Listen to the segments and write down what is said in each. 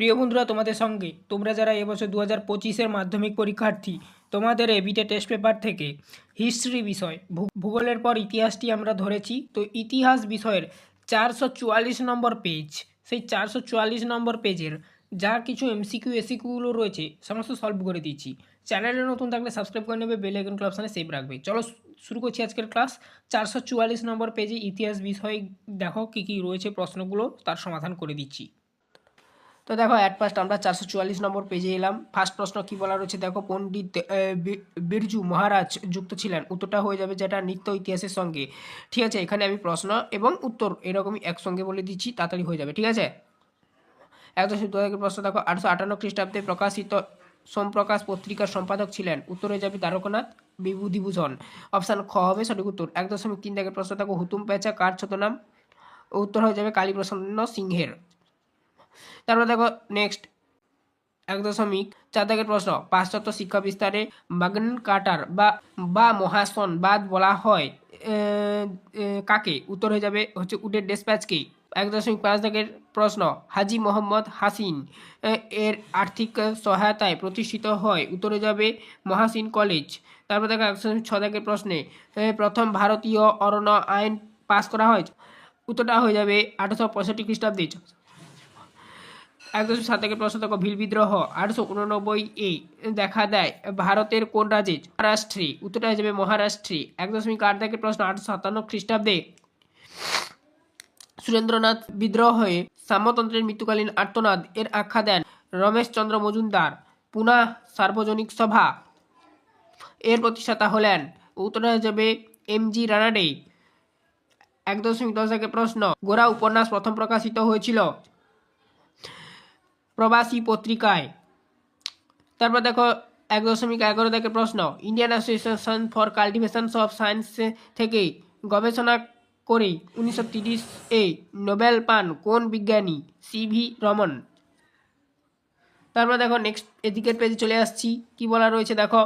প্রিয় বন্ধুরা, তোমাদের সঙ্গে। তোমরা যারা এবছর দু হাজার পঁচিশের মাধ্যমিক পরীক্ষার্থী, তোমাদের এবিটে টেস্ট পেপার থেকে হিস্ট্রি বিষয় ভূগোলের পর ইতিহাসটি আমরা ধরেছি। তো ইতিহাস বিষয়ের চারশো চুয়াল্লিশ নম্বর পেজ সেই চারশো চুয়াল্লিশ নম্বর পেজের যা কিছু এমসিকিউ এসিকিউগুলো রয়েছে, সমস্ত সলভ করে দিচ্ছি। চ্যানেলে নতুন থাকলে সাবস্ক্রাইব করে নেবে বেল আইকন অপশানে সেভ রাখবে। চলো শুরু করছি আজকের ক্লাস চারশো চুয়াল্লিশ নম্বর পেজে ইতিহাস বিষয়ে দেখো কী কী রয়েছে, প্রশ্নগুলো, তার সমাধান করে দিচ্ছি। তো দেখো অ্যাট ফার্স্ট আমরা চারশো চুয়াল্লিশ নম্বর পেজে এলাম। ফার্স্ট প্রশ্ন কি বলা রয়েছে? দেখো, পণ্ডিত বিরজু মহারাজ যুক্ত ছিলেন। উত্তরটা হয়ে যাবে যেটা নিত্য ইতিহাসের সঙ্গে। ঠিক আছে, এখানে আমি প্রশ্ন এবং উত্তর এরকমই একসঙ্গে বলে দিচ্ছি, তাড়াতাড়ি হয়ে যাবে, ঠিক আছে? একদম শুদ্ধ প্রশ্ন, দেখো, আটশো আটান্ন খ্রিস্টাব্দে প্রকাশিত সোমপ্রকাশ পত্রিকার সম্পাদক ছিলেন। উত্তর যাবে দ্বারকনাথ বিভূতিভূষণ। অপশান খ হবে সঠিক উত্তর। এক দশমিক তিন থেকে প্রশ্ন, দেখো, হুতুম পেঁচা, কার ছতনাম উত্তর হয়ে যাবে কালীপ্রসন্ন সিংহের। তারপর দেখো নেক্সট এক দশমিক চার দাগের প্রশ্ন, পাশ্চাত্য শিক্ষা বিস্তারে মাগন কাটার বা বা মহাসন বাদ বলা হয় কাকে? উত্তর হয়ে যাবে হচ্ছে উডের ডেসপ্যাচকে এক দশমিক পাঁচ দাগের প্রশ্ন, হাজি মোহাম্মদ হাসিন এর আর্থিক সহায়তায় প্রতিষ্ঠিত হয়। উত্তরে যাবে মহাসিন কলেজ তারপর দেখো এক দশমিক ছ দাগের প্রশ্নে প্রথম ভারতীয় অরণ্য আইন পাস করা হয়। উত্তরটা হয়ে যাবে আঠারোশো পঁয়ষট্টি খ্রিস্টাব্দে। একদম সাত থেকে প্রশ্ন ভিল বিদ্রোহ আটশো উননব্বই এ দেখা দেয় ভারতের কোন রাজ্যে? মহারাষ্ট্রে। উত্তরটা যাবে মহারাষ্ট্রে। এক দশমিক আট থেকে প্রশ্ন আটশো সাতান্ন খ্রিস্টাব্দে সুরেন্দ্রনাথ বিদ্রোহ সাম্যতন্ত্রের মৃত্যুকালীন আর্তনাদ, এর আখ্যা দেন রমেশচন্দ্র মজুমদার। পুনা সার্বজনিক সভা, এর প্রতিষ্ঠাতা হলেন উত্তর যাবে এম জি রানাডে। এক দশমিক দশ থেকে প্রশ্ন গোরা উপন্যাস প্রথম প্রকাশিত হয়েছিল। প্রবাসী পত্রিকায়। তারপর দেখো, এক দশমিক এগারো থেকে প্রশ্ন Indian Association for Cultivation of Science থেকে গবেষণা করে উনিশশো এ নোবেল পান কোন বিজ্ঞানী? C V Raman. তারপর দেখো নেক্সট এদিকের পেজে চলে আসছি। কি বলা রয়েছে দেখো?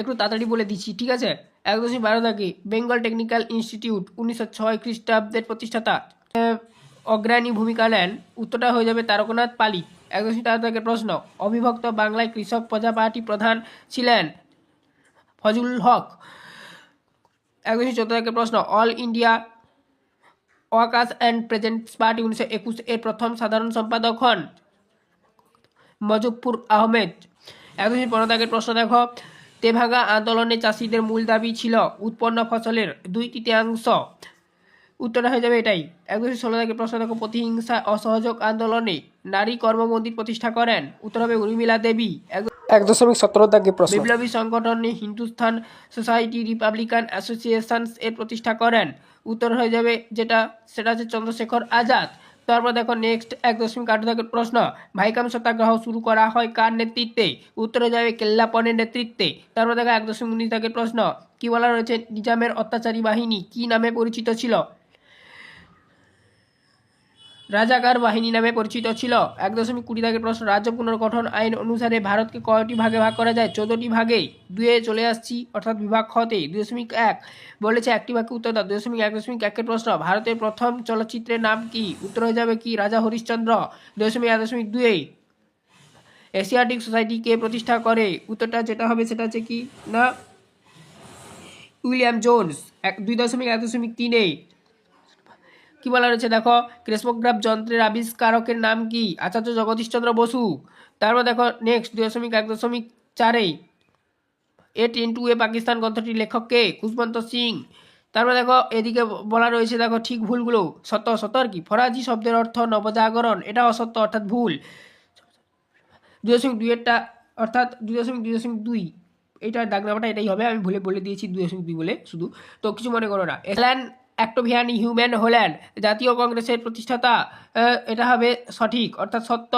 একটু তাড়াতাড়ি বলে দিচ্ছি, ঠিক আছে? এক দশমিক বারো থেকে বেঙ্গল টেকনিক্যাল ইনস্টিটিউট উনিশশো ছয় খ্রিস্টাব্দের প্রতিষ্ঠাতা। অগ্রণী ভূমিকা নেন। উত্তরটা হয়ে যাবে তারকনাথ পালি। এক দশমিক তেরো থেকে প্রশ্ন। অবিভক্ত বাংলায় কৃষক প্রজা পার্টি প্রধান ছিলেন ফজল হক। এক দশমিক চোদ্দ প্রশ্ন। All India Workers and Presents Party উনিশশো একুশ এর প্রথম সাধারণ সম্পাদক হন মজফুর আহমেদ। এক দশমিক পনেরো প্রশ্ন দেখো। তেভাগা আন্দোলনে চাষিদের মূল দাবি ছিল উৎপন্ন ফসলের দুই তৃতীয়াংশ। উত্তরটা হয়ে যাবে এটাই। এক দশমিক ষোলো দাগের প্রশ্ন দেখো প্রতিহিংসা অসহযোগ আন্দোলনে নারী কর্মমন্দির প্রতিষ্ঠা করেন। উত্তর হবে উর্মিলা দেবী। এক- দশমিক সতেরো দাগের প্রশ্ন। বিপ্লবী সংগঠনে হিন্দুস্থান সোসাইটি রিপাবলিকান অ্যাসোসিয়েশনস এর প্রতিষ্ঠা করেন। উত্তর হয়ে যাবে যেটা সেটা হচ্ছে চন্দ্রশেখর আজাদ। তারপর দেখো নেক্সট এক দশমিক আট দাগের প্রশ্ন ভাইকাম সত্যাগ্রহ শুরু করা হয় কার নেতৃত্বে? উত্তরে যাবে কেল্লাপনের নেতৃত্বে। তারপর দেখো এক দশমিক উনিশ দাগের প্রশ্ন কি বলা রয়েছে নিজামের অত্যাচারী বাহিনী কি নামে পরিচিত ছিল? রাজাকার বাহিনী নামে পরিচিত ছিল। এক দশমিক কুড়ি দাগের প্রশ্ন, রাজ্য পুনর্গঠন আইন অনুসারে ভারতকে কয়টি ভাগে ভাগ করা যায়? চোদ্দটি ভাগে দুয়ে চলে আসছি, অর্থাৎ বিভাগ খতে দুই দশমিক এক বলেছে একটি বাক্যে উত্তর দাও। দুই দশমিক এক দশমিক একের প্রশ্ন, ভারতের প্রথম চলচ্চিত্রের নাম কি? উত্তর হয়ে যাবে কি? রাজা হরিশ্চন্দ্র। দুই দশমিক এক দশমিক দুয়ে এশিয়াটিক সোসাইটি কে প্রতিষ্ঠা করে? উত্তরটা যেটা হবে সেটা হচ্ছে কি? না? William Jones. এক দুই দশমিক এক দশমিক তিনে কি বলা রয়েছে? দেখো, ক্রেসমোগ্রাফ যন্ত্রের আবিষ্কারকের নাম কি? আচার্য জগদীশচন্দ্র বসু। তারপর দেখো নেক্সট দুই দশমিক, এক দশমিক চারে এ টেন টু এ পাকিস্তান গ্রন্থটির লেখক কে? খুশবন্ত সিং। তারপর দেখো, এদিকে বলা রয়েছে, দেখো, ঠিক ভুলগুলো। সত্য আর কি? ফরাজি শব্দের অর্থ নবজাগরণ। এটা অসত্য অর্থাৎ ভুল। দুই দশমিক দুইয়েরটা অর্থাৎ দুই দশমিক দুই দশমিক দুই। এইটা দাগ নাম্বারটা এটাই হবে। আমি ভুলে, বলে দিয়েছি দুই দশমিক দুই বলে, শুধু। তো কিছু মনে করো না। এসল্যান অ্যাক্টোভিয়ানি হিউম্যান হলেন জাতীয় কংগ্রেসের প্রতিষ্ঠাতা এটা হবে সঠিক, অর্থাৎ সত্য।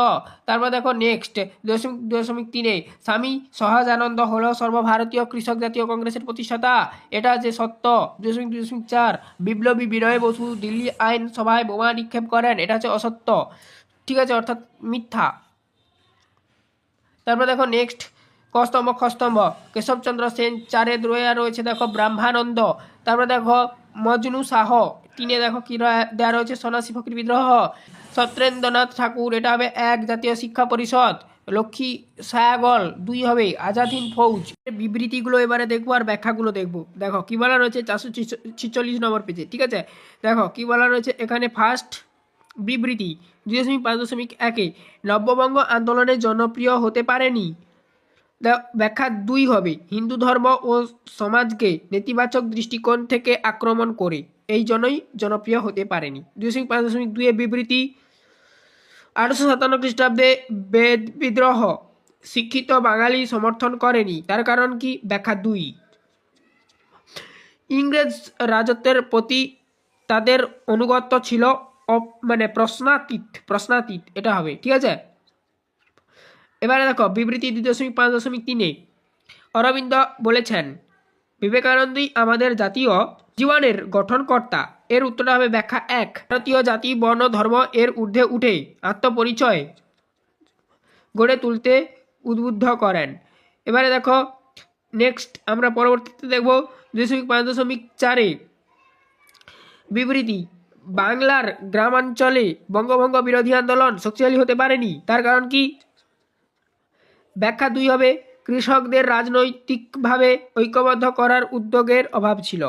তারপর দেখো নেক্সট দশমিক দশমিক তিনে, স্বামী সহজানন্দ হল সর্বভারতীয় কৃষক জাতীয় কংগ্রেসের প্রতিষ্ঠাতা, এটা যে সত্য। দশমিক দশমিক চার, বিপ্লবী বিনয় বসু দিল্লি আইন সভায় বোমা নিক্ষেপ করেন, এটা হচ্ছে অসত্য। ঠিক আছে, অর্থাৎ মিথ্যা। তারপর দেখো নেক্সট কস্তম্ভ খস্তম্ভ কেশবচন্দ্র সেন চারে রয়ে, রয়েছে দেখো ব্রাহ্মানন্দ। তারপর দেখো মজনু শাহ তিনে দেখো কি দেওয়া রয়েছে। সন্ন্যাসী ফকির বিদ্রোহ। সত্যেন্দ্রনাথ ঠাকুর, এটা হবে এক জাতীয় শিক্ষা পরিষদ। লক্ষ্মী সায়াগল, দুই হবে আজাদ হিন্দ ফৌজ বিবৃতিগুলো এবারে দেখব আর ব্যাখ্যাগুলো দেখব। দেখো, কি বলা রয়েছে? চারশো ছিচল্লিশ নম্বর পেজে ঠিক আছে? দেখো, কি বলা রয়েছে? এখানে ফার্স্ট বিবৃতি, দুই দশমিক পাঁচ দশমিক একে। নব্যবঙ্গ আন্দোলনে জনপ্রিয় হতে পারেনি। ব্যাখ্যা দুই হবে, হিন্দু ধর্ম ও সমাজকে নেতিবাচক দৃষ্টিকোণ থেকে আক্রমণ করে। এই জন্যই জনপ্রিয় হতে পারেনি। দুই দশমিক পাঁচ দশমিক দুইয়ের বিবৃতি, আঠারোশো সাতান্ন খ্রিস্টাব্দে বেদ বিদ্রোহ শিক্ষিত বাঙালি সমর্থন করেনি। তার কারণ কি? ব্যাখ্যা দুই। ইংরেজ রাজত্বের প্রতি তাদের অনুগত্য ছিল মানে প্রশ্নাতীত প্রশ্নাতীত, এটা হবে, ঠিক আছে? এবারে দেখো, বিবৃতি দুই দশমিক পাঁচ দশমিক তিনে। অরবিন্দ বলেছেন, বিবেকানন্দই আমাদের জাতীয় জীবনের গঠনকর্তা। এর উত্তরটা হবে ব্যাখ্যা এক। ভারতীয় জাতি, বর্ণ, ধর্ম এর ঊর্ধ্বে উঠে আত্মপরিচয় গড়ে তুলতে উদ্বুদ্ধ করেন। এবারে দেখো নেক্সট আমরা পরবর্তীতে দেখব দুই দশমিক পাঁচ দশমিক চারে। বিবৃতি, বাংলার গ্রামাঞ্চলে বঙ্গভঙ্গ বিরোধী আন্দোলন শক্তিশালী হতে পারেনি। তার কারণ কি? ব্যাখ্যা দুই হবে কৃষকদের রাজনৈতিকভাবে ঐক্যবদ্ধ করার উদ্যোগের অভাব ছিল।